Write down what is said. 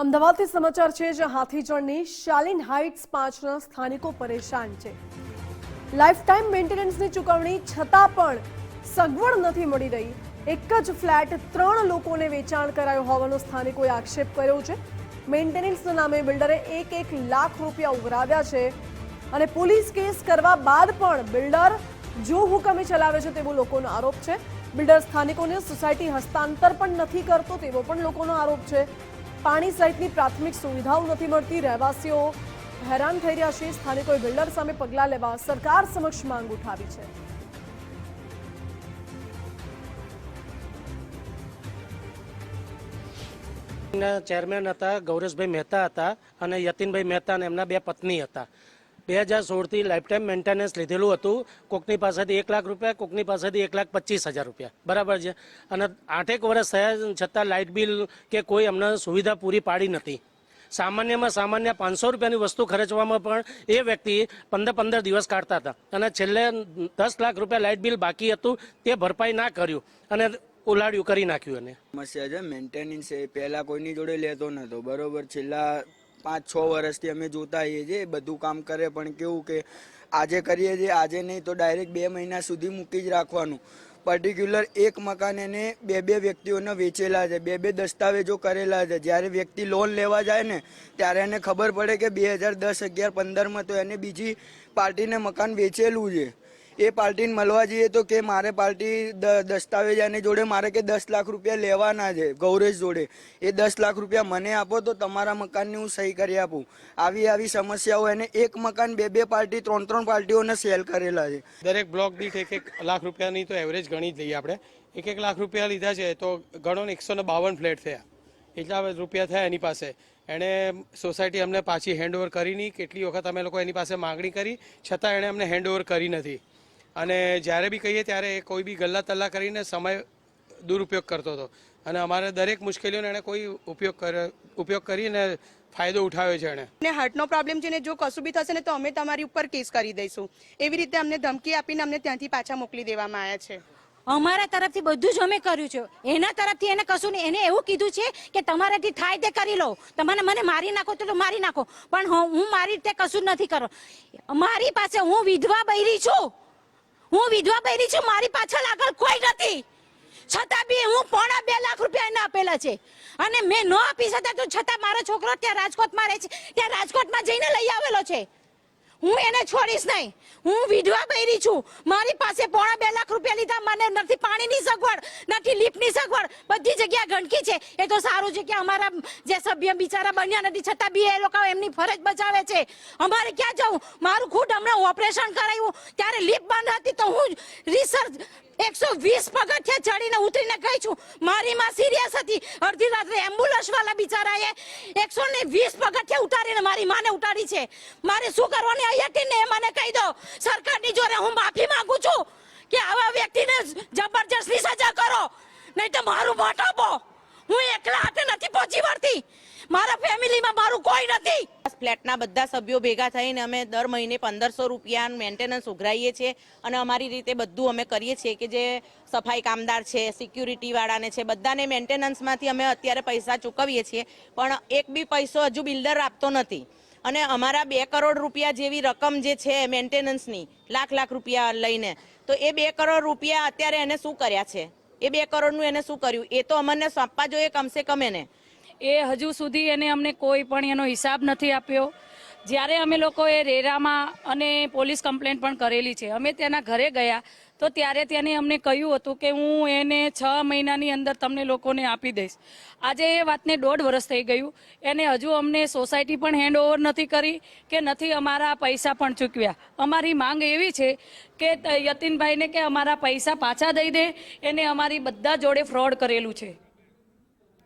અમદાવાદથી સમાચાર છે, જ્યાં હાથીજણની શાલિન હાઇટ્સ પાંચના સ્થાનિકો પરેશાન છે. લાઈફ ટાઈમ મેન્ટેનન્સની ચૂકવણી છતાં પણ સગવડ નથી મળી રહી. એક જ ફ્લેટ ત્રણ લોકોને વેચાણ કરાયો હોવાનો સ્થાનિકોએ આક્ષેપ કર્યો છે. મેન્ટેનન્સના નામે બિલ્ડરે એક એક લાખ રૂપિયા ઉઘરાવ્યા છે અને પોલીસ કેસ કરવા બાદ પણ બિલ્ડર જો હુકમે ચલાવે છે તેવો લોકોનો આરોપ છે. બિલ્ડર સ્થાનિકોને સોસાયટી હસ્તાંતર પણ નથી કરતો તેવો પણ લોકોનો આરોપ છે. પાણી સહિતની પ્રાથમિક સુવિધાઓ નથી મળતી. રહેવાસીઓ હેરાન થઈ રહ્યા છે. સ્થાનિકોએ બિલ્ડર સામે પગલાં લેવા સરકાર સમક્ષ માંગ ઉઠાવી છે. ચેરમેન હતા, ગૌરેશભાઈ મહેતા હતા અને યતિનભાઈ મહેતા અને એમના બે પત્ની હતા. બે હજાર સોળથી લાઈફ ટાઈમ મેન્ટેનન્સ લીધેલું હતું. કોકની પાસેથી એક લાખ રૂપિયા, કોકની પાસેથી એક લાખ પચીસ હજાર રૂપિયા. બરાબર છે? અને આઠેક વર્ષ થયા છતાં લાઇટ બિલ કે કોઈ અમને સુવિધા પૂરી પાડી નથી. સામાન્યમાં સામાન્ય પાંચસો રૂપિયાની વસ્તુ ખર્ચવામાં પણ એ વ્યક્તિ પંદર પંદર દિવસ કાઢતા હતા. અને છેલ્લે દસ લાખ રૂપિયા લાઇટ બિલ બાકી હતું, તે ભરપાઈ ના કર્યું અને ઉલાડ્યું કરી નાખ્યું એને. સમસ્યા છે મેન્ટેનન્સ એ પહેલાં કોઈની જોડે લેતો નહોતો બરોબર, છેલ્લા પાંચ છ વર્ષથી અમે જોતા આવીએ છીએ બધું કામ કરે, પણ કેવું કે આજે કરીએ છીએ, આજે નહીં તો ડાયરેક્ટ બે મહિના સુધી મૂકી જ રાખવાનું. પર્ટિક્યુલર એક મકાન એને બે બે વ્યક્તિઓને વેચેલા છે, બે બે દસ્તાવેજો કરેલા છે. જ્યારે વ્યક્તિ લોન લેવા જાય ને, ત્યારે એને ખબર પડે કે બે હજાર દસ, અગિયાર, પંદરમાં તો એને બીજી પાર્ટીને મકાન વેચેલું છે. એ પાર્ટીને મળવા જઈએ તો કે મારે પાર્ટી દસ્તાવેજ એની જોડે, મારે કે દસ લાખ રૂપિયા લેવાના છે ગૌરેશ જોડે. એ દસ લાખ રૂપિયા મને આપો તો તમારા મકાનની હું સહી કરી આપું. આવી આવી સમસ્યાઓ એને એક મકાન બે બે પાર્ટી, ત્રણ ત્રણ પાર્ટીઓને સેલ કરેલા છે. દરેક બ્લોક દીઠ એક એક લાખ રૂપિયાની તો એવરેજ ગણી જ લઈએ આપણે. એક એક લાખ રૂપિયા લીધા છે તો ગણો ને એકસો બાવન ફ્લેટ થયા. એટલા રૂપિયા થયા એની પાસે. એણે સોસાયટી અમને પાછી હેન્ડઓવર કરી નહીં. કેટલી વખત અમે લોકો એની પાસે માગણી કરી. છતાં એણે અમને હેન્ડઓવર કરી નથી. અને જ્યારે બી કહીએ ત્યારે એ કોઈ બી ગલ્લા તલ્લા કરીને સમય દુરુપયોગ કરતો હતો. અને અમારે દરેક મુશ્કેલીઓનો એણે કોઈ ઉપયોગ કર્યો ઉપયોગ કરીને ફાયદો ઉઠાવ્યો છે એણે. ને હાર્ટનો પ્રોબ્લેમ છે ને જો કશું બી થશે ને તો અમે તમારી ઉપર કેસ કરી દઈશું. એવી રીતે અમને ધમકી આપીને અમને ત્યાંથી પાછા મોકલી દેવામાં આવ્યા છે. અમારા તરફથી બધું જ અમે કર્યું છે. એના તરફથી એને કશું નહીં એને એવું કીધું છે કે તમારાથી થાય તે કરી લો. તમારે મને મારી નાખો તો મારી નાખો. પણ હું હું મારી રીતે કશું જ નથી કરો. મારી પાસે હું વિધવા બૈરી છું. હું વિધવા બૈરી છું, મારી પાછળ આગળ કોઈ નથી. છતાં બી હું પોણા બે લાખ રૂપિયા એને આપેલા છે. અને મેં ન આપી શકતા તો છતાં મારો છોકરો ત્યાં રાજકોટમાં રહે છે. ત્યાં રાજકોટમાં જઈને લઈ આવેલો છે. હું એને છોડીશ નહીં. હું વિધવા બૈરી છું. મારી પાસે પોણા બે લાખ રૂપિયા લીધા. મને નથી પાણીની સગવડ, નથી લિફ્ટની સગવડ. બધી જગ્યા ગંદકી છે. એ તો સારું છે કે અમારા જે સભ્ય બિચારા બન્યા નથી, છતાં બી એ લોકો એમની ફરજ બજાવે છે. અમારે ક્યાં જવું? મારું ખુદ હમણાં ઓપરેશન કરાવ્યું ત્યારે લિફ્ટ બંધ હતી તો હું રિસર્ચ એકસો વીસ પગથિયા ચડીને ઉતરીને ગઈ છું. મારી માં સિરિયસ હતી. અડધી રાત્રે એમ્બ્યુલન્સ વાળા બિચારાએ એકસો ને વીસ પગથિયા ઉતારીને મારી માને ઉતારી છે. મારે શું કરવાની? અહીંયા હતી એ મને કહી દો. સરકારની જોડે હું માફી માંગુ છું કે આવા વ્યક્તિને જબરજસ્તી સજા કરો. નહીં તો મારું મોટ આપો. હું એકલા હાથે નથી પહોંચી વળતી. મારા ફેમિલીમાં મારું કોઈ નથી. ફ્લેટના બધા સભ્યો ભેગા થઈને અમે દર મહિને પંદરસો રૂપિયા મેન્ટેનન્સ ઉઘરાઈએ છીએ અને અમારી રીતે બધું અમે કરીએ છીએ કે જે સફાઈ કામદાર છે સિક્યુરિટી વાળાને છે, બધાને મેન્ટેનન્સમાંથી અમે અત્યારે પૈસા ચૂકવીએ છીએ, પણ એક બી પૈસો હજુ બિલ્ડર આપતો નથી. અને અમારા બે કરોડ રૂપિયા જેવી રકમ જે છે મેન્ટેનન્સની લાખ લાખ રૂપિયા લઈને, તો એ બે કરોડ રૂપિયા અત્યારે એને શું કર્યા છે? એ બે કરોડનું એને શું કર્યું? એ તો અમને સોંપવા જોઈએ કમસે કમ એને. એ હજુ સુધી એને અમને કોઈ પણ એનો હિસાબ નથી આપ્યો. જ્યારે અમે લોકોએ રેરામાં અને પોલીસ કમ્પ્લેન્ટ પણ કરેલી છે, અમે તેના ઘરે ગયા, તો ત્યારે તેને અમને કહ્યું હતું કે હું એને છ મહિનાની અંદર તમને લોકોને આપી દઈશ. આજે એ વાતને દોઢ વર્ષ થઈ ગયું. એને હજુ અમને સોસાયટી પણ હેન્ડ ઓવર નથી કરી કે નથી અમારા પૈસા પણ ચૂકવ્યા. અમારી માંગ એવી છે કે યતીનભાઈને કે અમારા પૈસા પાછા દઈ દે. એને અમારી બધા જોડે ફ્રોડ કરેલું છે.